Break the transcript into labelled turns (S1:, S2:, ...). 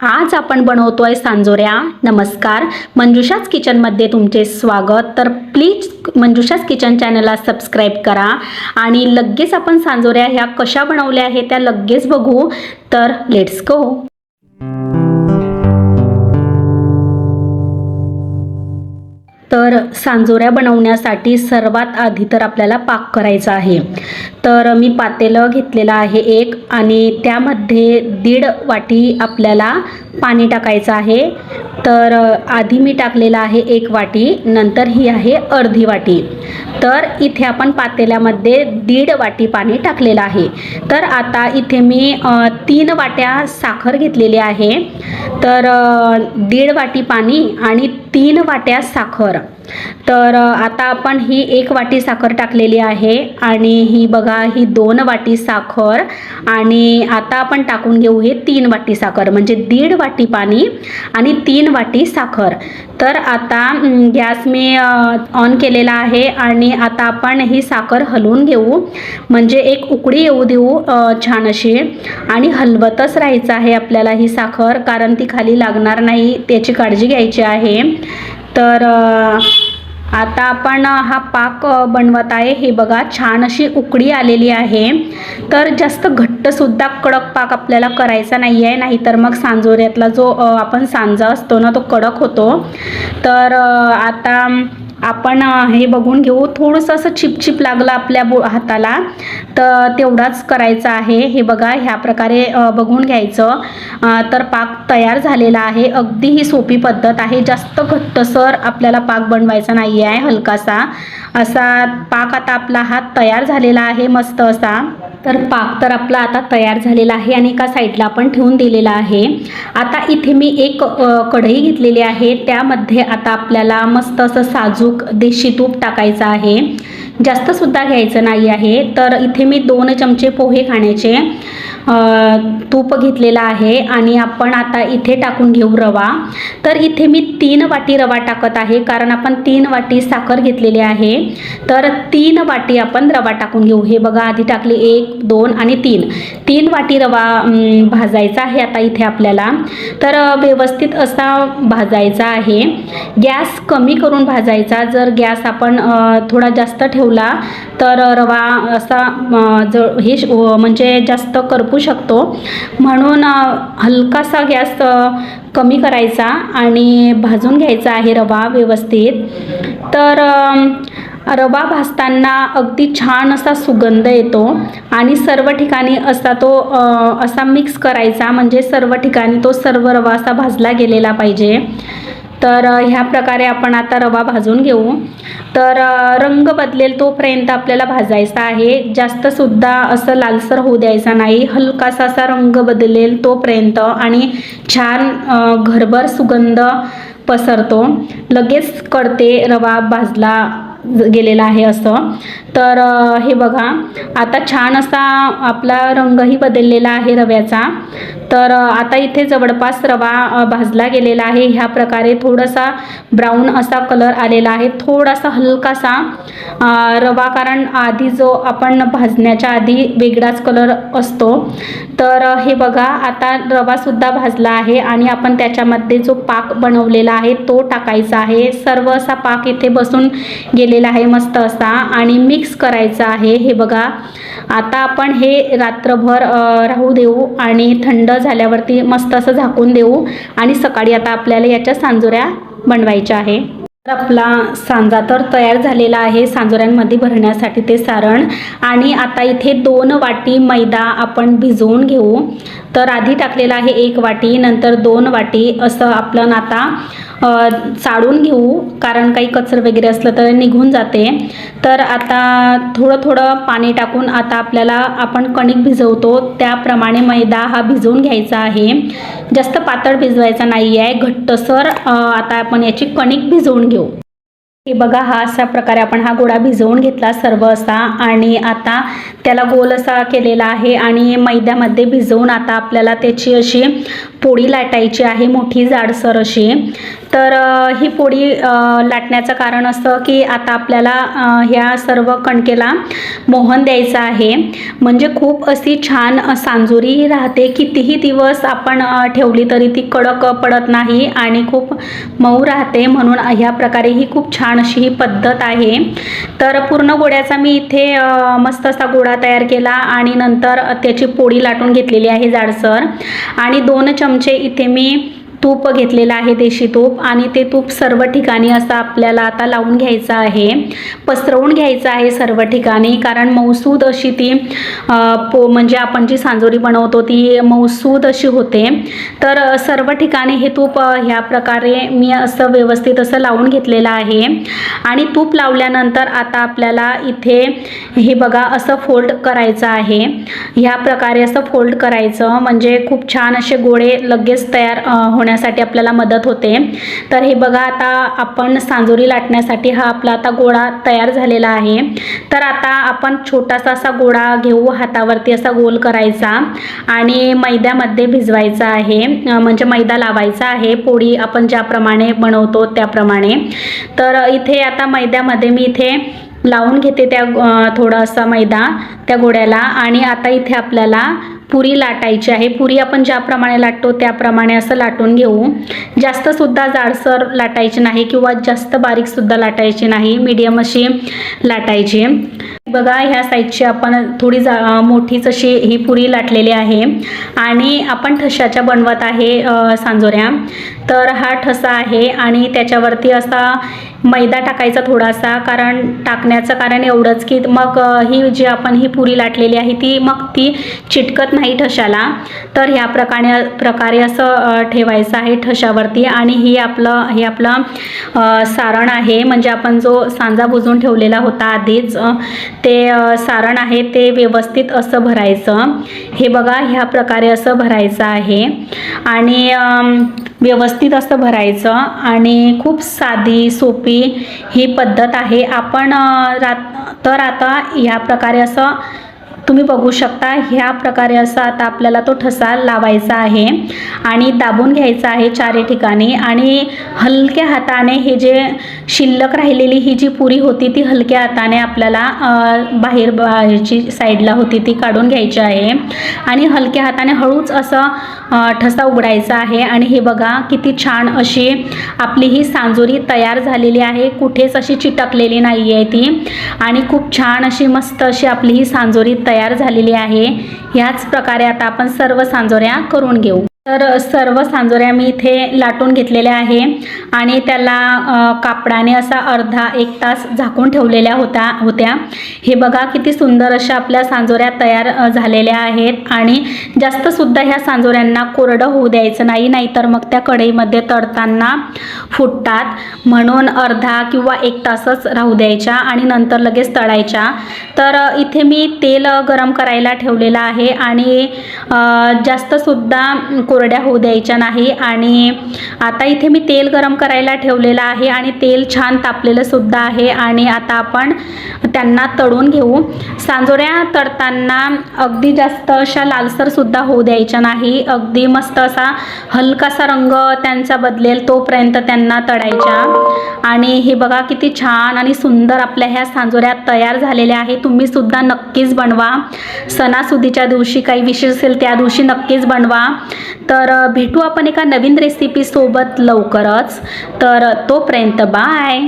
S1: आज आपण बनवतोय सांजोऱ्या. नमस्कार. मंजुषाच किचनमध्ये तुमचे स्वागत. तर प्लीज मंजुषाच किचन चॅनलला सबस्क्राईब करा. आणि लगेच आपण सांजोऱ्या ह्या कशा बनवल्या आहे त्या लगेच बघू. तर लेट्स गो तर सांजोऱ्या बनवण्यासाठी सर्वात आधी तर आपल्याला पाक करायचा आहे. तर मी पातेलं घेतलेलं आहे एक आणि त्यामध्ये दीड वाटी आपल्याला पाणी टाकायचं आहे. तर आधी मी टाकलेलं आहे एक वाटी नंतर ही आहे अर्धी वाटी. तर इथे आपण पातेल्यामध्ये दीड वाटी पाणी टाकलेलं आहे. तर आता इथे मी तीन वाट्या साखर घेतलेली आहे. तर दीड वाटी पाणी आणि तीन वाट्या साखर. तर आता आपण ही एक वाटी साखर टाकलेली आहे आणि ही बघा ही दोन वाटी साखर आणि आता आपण टाकून घेऊ हे तीन वाटी साखर. म्हणजे दीड वाटी पाणी आणि तीन वाटी साखर. तर आता गॅस मी ऑन केलेला आहे आणि आता आपण ही साखर हलवून घेऊ. म्हणजे एक उकडी येऊ देऊ छान अशी. आणि हलवतच राहायचं आहे आपल्याला ही साखर कारण ती खाली लागणार नाही त्याची काळजी घ्यायची आहे. तर आता आपण हा पाक बनवत आहे. हे बघा छान अशी उकडी आलेली आहे. तर जास्त घट्टसुद्धा कडक पाक आपल्याला करायचा नाही आहे नाहीतर मग सांजोऱ्यातला जो आपण सांजा असतो ना तो कडक होतो. तर आता आपण हे बघून घेऊ. थोडंसं असं चिपचिप लागलं आपल्या बो हाताला तर तेवढाच करायचं आहे. हे बघा ह्या प्रकारे बघून घ्यायचं. तर पाक तयार झालेला आहे. अगदी ही सोपी पद्धत आहे. जास्त घट्टसर आपल्याला पाक बनवायचा नाही आहे हलकासा. असा पाक आता आपला हात तयार झालेला आहे मस्त असा. तर पाक तर आपला आता तयार झालेला आहे आणि एका साईडला आपण ठेवून दिलेला आहे. आता इथे मी एक कढई घेतलेली आहे. त्यामध्ये आता आपल्याला मस्त असं साजूक देशी तूप टाकायचं आहे. जास्तसुद्धा घ्यायचं नाही आहे. तर इथे मी दोन चमचे पोहे खाण्याचे. तूप घेतलेला आहे आणि आपण आता इथे टाकून घेऊ रवा. तर इथे मी तीन वाटी रवा टाकत आहे कारण आपण तीन वाटी साखर घेतलेली आहे. तर तीन वाटी आपण रवा टाकून घेऊ. हे बघा आधी टाकले एक दोन आणि तीन. तीन वाटी रवा भाजायचा आहे आता इथे आपल्याला. तर व्यवस्थित असा भाजायचा आहे. गॅस कमी करून भाजायचा. जर गॅस आपण थोडा जास्त ठेवला तर रवा असा ज हे श- म्हणजे जास्त करपू शकतो. म्हणून हलकासा गॅस कमी करायचा आणि भाजून घ्यायचा आहे रवा व्यवस्थित. तर रवा भाजताना अगदी छान असा सुगंध येतो आणि सर्व ठिकाणी असा तो असा मिक्स करायचा. म्हणजे सर्व ठिकाणी तो सर्व रवा असा भाजला गेलेला पाहिजे. तर ह्या प्रकारे आपण आता रवा भाजून घेऊ. तर रंग बदलेल तोपर्यंत आपल्याला भाजायचा आहे. जास्तसुद्धा असं लालसर होऊ द्यायचा नाही. हलकासा असा रंग बदलेल तोपर्यंत आणि छान घरभर सुगंध पसरतो. लगेच कळते रवा भाजला गेलेला आहे असं. तर हे बघा आता छान असा आपला रंगही बदललेला आहे रव्याचा. तर आता इथे जवळपास रवा भाजला गेलेला आहे. ह्या प्रकारे थोडासा ब्राऊन असा कलर आलेला आहे. थोडासा हलकासा रवा कारण आधी जो आपण भाजण्याच्या आधी वेगळाच कलर असतो. तर हे बघा आता रवासुद्धा भाजला आहे आणि आपण त्याच्यामध्ये जो पाक बनवलेला आहे तो टाकायचा आहे. सर्व असा पाक इथे बसून गेले गेलेला आहे मस्त असा. आणि मिक्स करायचा आहे. हे बघा आता आपण हे रात्रभर राहू देऊ आणि थंड झाल्यावरती मस्त असं झाकून देऊ. आणि सकाळी आता आपल्याला याच्या सांजोऱ्या बनवायच्या आहे. तर आपला सांजा तर तयार झालेला आहे. सांजोऱ्यांमध्ये भरण्यासाठी ते सारण. आणि आता इथे दोन वाटी मैदा आपण भिजवून घेऊ. तर आधी टाकलेला आहे एक वाटी नंतर दोन वाटी. असं आपलं आता चाळून घेऊ. कारण काही कचर वगैरे असलं तर निघून जाते. तर आता थोडं थोडं पाणी टाकून आता आपल्याला आपण कणिक भिजवतो. त्याप्रमाणे मैदा हा भिजवून घ्यायचा आहे. जास्त पातळ भिजवायचा नाही आहे घट्टसर आता आपण याची कणिक भिजवून घेऊ हे बघा हा अशा प्रकारे आपण हा गोळा भिजवून घेतला सर्व असा. आणि आता त्याला गोल असा केलेला आहे आणि मैद्यामध्ये भिजवून आता आपल्याला त्याची अशी पोळी लाटायची आहे मोठी जाडसर अशी. तर ही पोळी लाटण्याचं कारण असं की आता आपल्याला ह्या सर्व कणकेला मोहन द्यायचं आहे. म्हणजे खूप अशी छान सांजुरी राहते. कितीही दिवस आपण ठेवली तरी ती कडक पडत नाही आणि खूप मऊ राहते. म्हणून ह्या प्रकारे ही खूप छान अशी ही पद्धत आहे. तर पूर्ण गोड्याचा मी इथे मस्त असा गोळा तयार केला आणि नंतर त्याची पोळी लाटून घेतलेली आहे जाडसर. आणि दोन चमचे इथे मी तूप घेतलेलं आहे देशी तूप. आणि ते तूप सर्व ठिकाणी असं आपल्याला आता लावून घ्यायचं आहे. पसरवून घ्यायचं आहे सर्व ठिकाणी. कारण मौसूद अशी ती पो म्हणजे आपण जी सांजोरी बनवतो ती मौसूद अशी होते. तर सर्व ठिकाणी हे तूप ह्या प्रकारे मी असं व्यवस्थित असं लावून घेतलेलं आहे. आणि तूप लावल्यानंतर आता आपल्याला इथे हे बघा असं फोल्ड करायचं आहे. ह्या प्रकारे असं फोल्ड करायचं. म्हणजे खूप छान असे गोळे लगेच तयार होण्या होण्यासाठी आपल्याला मदत होते. तर हे बघा आता आपण सांजोरी लाटण्यासाठी हा आपला आता गोळा तयार झालेला आहे. तर आता आपण छोटासा असा गोळा घेऊ हातावरती असा गोल करायचा आणि मैद्यामध्ये भिजवायचा आहे. म्हणजे मैदा लावायचा आहे. पोळी आपण ज्याप्रमाणे बनवतो त्याप्रमाणे. तर इथे आता मैद्यामध्ये मी इथे लावून घेते त्या थोडासा मैदा त्या गोड्याला आणि आता इथे आपल्याला पुरी लाटायची आहे. पुरी आपण ज्याप्रमाणे लाटतो त्याप्रमाणे असं लाटून घेऊ. जास्तसुद्धा जाडसर लाटायची नाही किंवा जास्त बारीकसुद्धा लाटायची नाही. मीडियम अशी लाटायची. बघा ह्या साईजची आपण थोडी जा मोठीच अशी ही पुरी लाटलेली आहे. आणि आपण ठशाच्या बनवत आहे सांजोऱ्या. तर हा ठसा आहे आणि त्याच्यावरती असा मैदा टाकायचा थोडासा कारण टाकण्याचं कारण एवढंच की मग ही जी आपण ही पुरी लाटलेली आहे ती मग ती चिटकत नाही ठशाला. तर ह्या प्रकारे प्रकारे असं ठेवायचं आहे ठशावरती आणि ही आपलं हे आपलं सारण आहे. म्हणजे आपण जो सांजा बुजून ठेवलेला होता आधीच ते सारण आहे ते व्यवस्थित असं भरायचं. हे बघा ह्या प्रकारे असं भरायचं आहे. आणि व्यवस्थित असं भरायचं आणि खूप साधी सोपी ही पद्धत आहे. आपण रात तर आता ह्या प्रकारे असं तुम्ही बघू शकता ह्या प्रकारे असा आता आपल्याला तो ठसा लावायचा आहे आणि दाबून घ्यायचा आहे चारी ठिकाणी. आणि हलक्या हाताने हे जे शिल्लक राहिलेली ही जी पुरी होती ती हलक्या हाताने आपल्याला बाहेर बाहेरची साईडला होती ती काढून घ्यायची आहे. आणि हलक्या हाताने हळूच असं ठसा उघडायचा आहे. आणि हे बघा किती छान अशी आपली ही सांजोरी तयार झालेली आहे. कुठेच अशी चिटकलेली नाही आहे ती. आणि खूप छान अशी मस्त अशी आपली ही सांजोरी तयार तयार झालेली आहे. ह्याच प्रकारे आता आपण सर्व सांजोऱ्या करून घेऊ. तर सर्व सांजोऱ्या मी इथे लाटून घेतलेल्या आहे आणि त्याला कापडाने असा अर्धा एक तास झाकून ठेवलेल्या होता होत्या. हे बघा किती सुंदर अशा आपल्या सांजोऱ्या तयार झालेल्या आहेत आणि जास्त सुद्धा ह्या सांजोऱ्यांना कोरडं होऊ द्यायचं नाही नाहीतर मग त्या कढईमध्ये तळताना फुटतात. म्हणून अर्धा किंवा एक तासच राहू द्यायच्या आणि नंतर लगेच तळायच्या. तर इथे मी तेल गरम करायला ठेवलेलं आहे आणि जास्तसुद्धा कोरड्या होऊ द्यायच्या नाही. आणि आता इथे मी तेल गरम करायला ठेवलेलं आहे आणि तेल छान तापलेलं सुद्धा आहे. आणि आता आपण त्यांना तळून घेऊ. सांजोऱ्या तळताना अगदी जास्त अशा लालसरसुद्धा होऊ द्यायच्या नाही. अगदी मस्त असा हलकासा रंग त्यांचा बदलेल तोपर्यंत त्यांना तळायच्या. आणि हे बघा किती छान आणि सुंदर आपल्या ह्या सांजोऱ्या तयार झालेल्या आहे तुम्ही सुद्धा नक्कीच बनवा. सणासुदीच्या दिवशी काही विशेष असेल त्या दिवशी नक्कीच बनवा. तर भेटू आपण एका नवीन रेसिपीसोबत लवकरच. तर तोपर्यंत बाय